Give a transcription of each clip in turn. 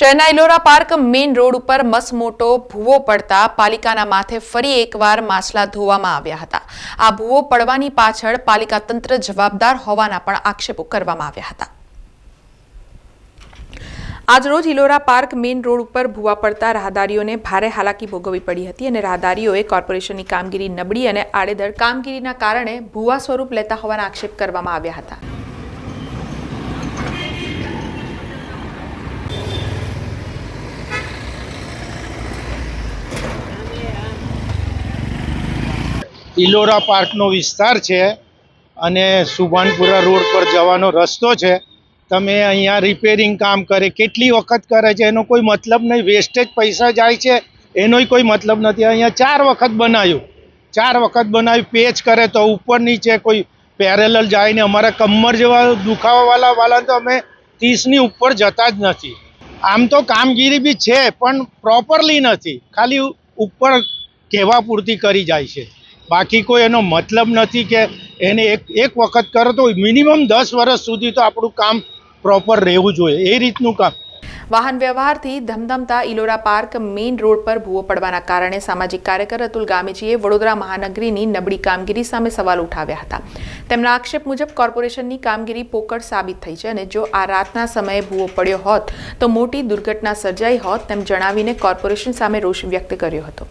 શહેરના Ellora park main road ઉપર મસમોટો ભૂવો પડતા પાલિકાના માથે ફરી એકવાર માછલા ધોવામાં આવ્યા હતા. આ ભૂવો પડવાની પાછળ પાલિકા તંત્ર જવાબદાર હોવાના પણ આક્ષેપો કરવામાં આવ્યા હતા. આજરોજ ઇલોરા પાર્ક મેઇન રોડ ઉપર ભૂવા પડતા રાહદારીઓને ભારે હાલાકી ભોગવવી પડી હતી અને રાહદારીઓએ કોર્પોરેશનની કામગીરી નબળી અને આડેધડ કામગીરીના કારણે ભૂવા સ્વરૂપ લેતા હોવાના આક્ષેપ કરવામાં આવ્યા હતા. ઇલોરા પાર્કનો વિસ્તાર છે અને સુભાનપુરા રોડ પર જવાનો રસ્તો છે. તમે અહીંયા રિપેરિંગ કામ કરે, કેટલી વખત કરે છે, એનો કોઈ મતલબ નહીં. વેસ્ટેજ પૈસા જાય છે, એનોય કોઈ મતલબ નથી. અહીંયા ચાર વખત બનાવ્યું. ચાર વખત બનાવ્યું, પેચ કરે તો ઉપર નીચે કોઈ પેરેલલ જાય ને અમારા કમર જેવા દુખાવાવાળા વાળા તો અમે ત્રીસની ઉપર જતા જ નથી. આમ તો કામગીરી બી છે, પણ પ્રોપરલી નથી. ખાલી ઉપર કહેવા પૂરતી કરી જાય છે. બાકી કોઈ એનો મતલબ નથી કે એને એક એક વખત કરો તો મિનિમમ દસ વર્ષ સુધી તો આપણું કામ પ્રોપર રહેવું જોઈએ. એ રીતનું કામ. વાહન વ્યવહારથી ધમધમતા ઇલોરા પાર્ક મેઇન રોડ પર ભૂવો પડવાના કારણે સામાજિક કાર્યકર અતુલ ગામેજીએ વડોદરા મહાનગરીની નબળી કામગીરી સામે સવાલ ઉઠાવ્યા હતા. તેમના આક્ષેપ મુજબ કોર્પોરેશનની કામગીરી પોકળ સાબિત થઈ છે અને જો આ રાતના સમયે ભૂવો પડ્યો હોત તો મોટી દુર્ઘટના સર્જાઈ હોત તેમ જણાવીને કોર્પોરેશન સામે રોષ વ્યક્ત કર્યો હતો.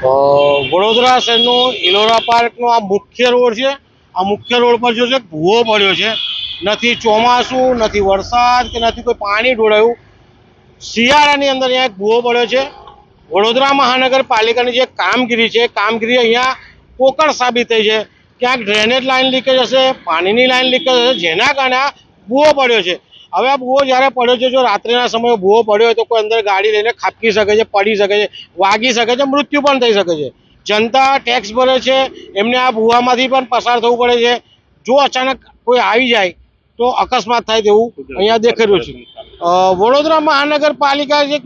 વડોદરા શહેરનું ઇલોરા પાર્કનો આ મુખ્ય રોડ છે. આ મુખ્ય રોડ પર જો છે ભૂવો પડ્યો છે. નથી ચોમાસું, નથી વરસાદ કે નથી કોઈ પાણી ઢોળાયું. શિયાળાની અંદર અહીંયા એક ભૂવો પડ્યો છે. વડોદરા મહાનગરપાલિકાની જે કામગીરી છે, કામગીરી અહીંયા પોકળ સાબિત થઈ છે. ક્યાંક ડ્રેનેજ લાઈન લીકેજ હશે, પાણીની લાઈન લીકેજ હશે, જેના કારણે આ ભૂવો પડ્યો છે. હવે આ ભૂવો જ્યારે પડ્યો છે, જો રાત્રિના સમયે ભૂવો પડ્યો હોય તો કોઈ અંદર ગાડી લઈને ખાપકી શકે છે, પડી શકે છે, વાગી શકે છે, મૃત્યુ પણ થઈ શકે છે. જનતા ટેક્સ ભરે છે, એમને આ ભૂવામાંથી પણ પસાર થવું પડે છે. જો અચાનક કોઈ આવી જાય તો અકસ્માત થાય તેવું અહીંયા દેખાઈ રહ્યું છે વડોદરા મહાનગરપાલિકા જે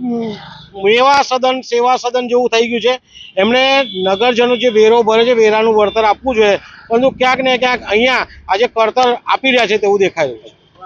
મેવા સદન, સેવા સદન જેવું થઈ ગયું છે એમણે નગરજનો જે વેરો ભરે છે, વેરાનું વળતર આપવું જોઈએ. પરંતુ ક્યાંક ને ક્યાંક અહીંયા આજે કળતર આપી રહ્યા છે તેવું દેખાઈ રહ્યું છે.